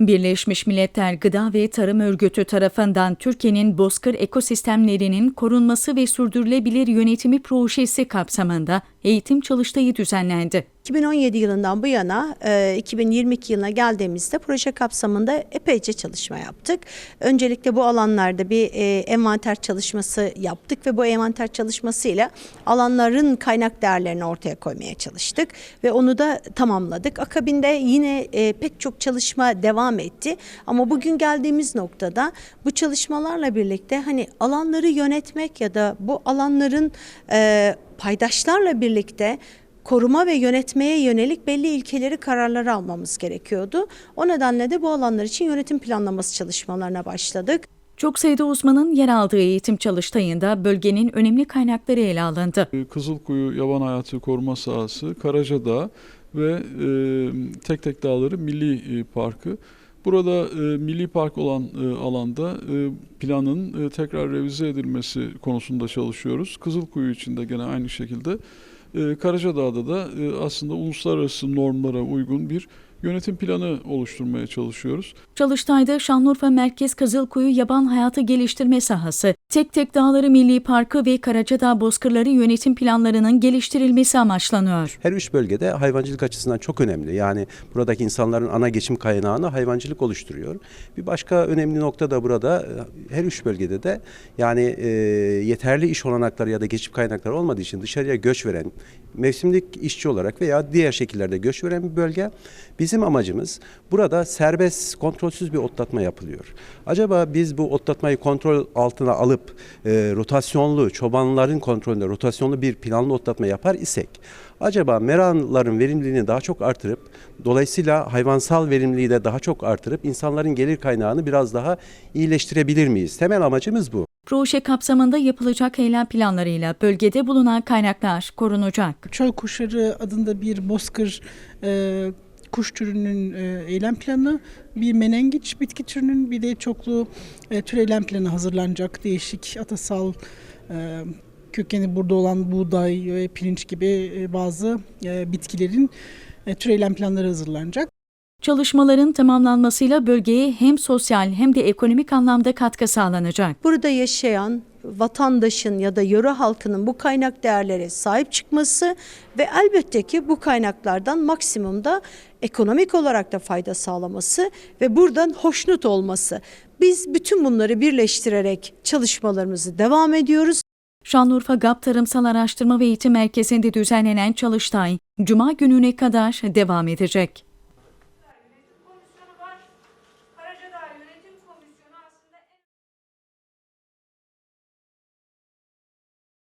Birleşmiş Milletler Gıda ve Tarım Örgütü tarafından Türkiye'nin bozkır ekosistemlerinin korunması ve sürdürülebilir yönetimi projesi kapsamında eğitim çalıştayı düzenlendi. 2017 yılından bu yana e, 2022 yılına geldiğimizde proje kapsamında epeyce çalışma yaptık. Öncelikle bu alanlarda bir e, envanter çalışması yaptık ve bu envanter çalışmasıyla alanların kaynak değerlerini ortaya koymaya çalıştık ve onu da tamamladık. Akabinde yine e, pek çok çalışma devam etti ama bugün geldiğimiz noktada bu çalışmalarla birlikte hani alanları yönetmek ya da bu alanların e, paydaşlarla birlikte koruma ve yönetmeye yönelik belli ilkeleri kararları almamız gerekiyordu. O nedenle de bu alanlar için yönetim planlaması çalışmalarına başladık. Çok sayıda uzmanın yer aldığı eğitim çalıştayında bölgenin önemli kaynakları ele alındı. Kızılkuyu Yaban Hayatı Koruma Sahası, Karacadağ ve e, Tek Tek Dağları Milli e, Parkı. Burada e, milli park olan e, alanda e, planın e, tekrar revize edilmesi konusunda çalışıyoruz. Kızılkuyu için de gene aynı şekilde. E, Karacadağ'da da e, aslında uluslararası normlara uygun bir yönetim planı oluşturmaya çalışıyoruz. Çalıştayda Şanlıurfa Merkez Kızılkuyu Yaban Hayatı Geliştirme Sahası, Tek Tek Dağları Milli Parkı ve Karacadağ Bozkırları yönetim planlarının geliştirilmesi amaçlanıyor. Her üç bölgede hayvancılık açısından çok önemli. Yani buradaki insanların ana geçim kaynağını hayvancılık oluşturuyor. Bir başka önemli nokta da burada e, her üç bölgede de yani e, yeterli iş olanakları ya da geçim kaynakları olmadığı için dışarıya göç veren, mevsimlik işçi olarak veya diğer şekillerde göç veren bir bölge. Bizim amacımız burada serbest, kontrolsüz bir otlatma yapılıyor. Acaba biz bu otlatmayı kontrol altına alıp e, rotasyonlu, çobanların kontrolünde rotasyonlu bir planlı otlatma yapar isek acaba meranların verimliliğini daha çok artırıp dolayısıyla hayvansal verimliliği de daha çok artırıp insanların gelir kaynağını biraz daha iyileştirebilir miyiz? Temel amacımız bu. Proje kapsamında yapılacak eylem planlarıyla bölgede bulunan kaynaklar korunacak. Çöl kuşları adında bir bozkır e, kuş türünün e, eylem planı, bir menengiç bitki türünün bir de çoklu e, tür eylem planı hazırlanacak. Değişik atasal e, kökeni burada olan buğday ve pirinç gibi e, bazı e, bitkilerin e, tür eylem planları hazırlanacak. Çalışmaların tamamlanmasıyla bölgeye hem sosyal hem de ekonomik anlamda katkı sağlanacak. Burada yaşayan vatandaşın ya da yöre halkının bu kaynak değerlere sahip çıkması ve elbette ki bu kaynaklardan maksimumda ekonomik olarak da fayda sağlaması ve buradan hoşnut olması. Biz bütün bunları birleştirerek çalışmalarımızı devam ediyoruz. Şanlıurfa GAP Tarımsal Araştırma ve Eğitim Merkezi'nde düzenlenen çalıştay, Cuma gününe kadar devam edecek.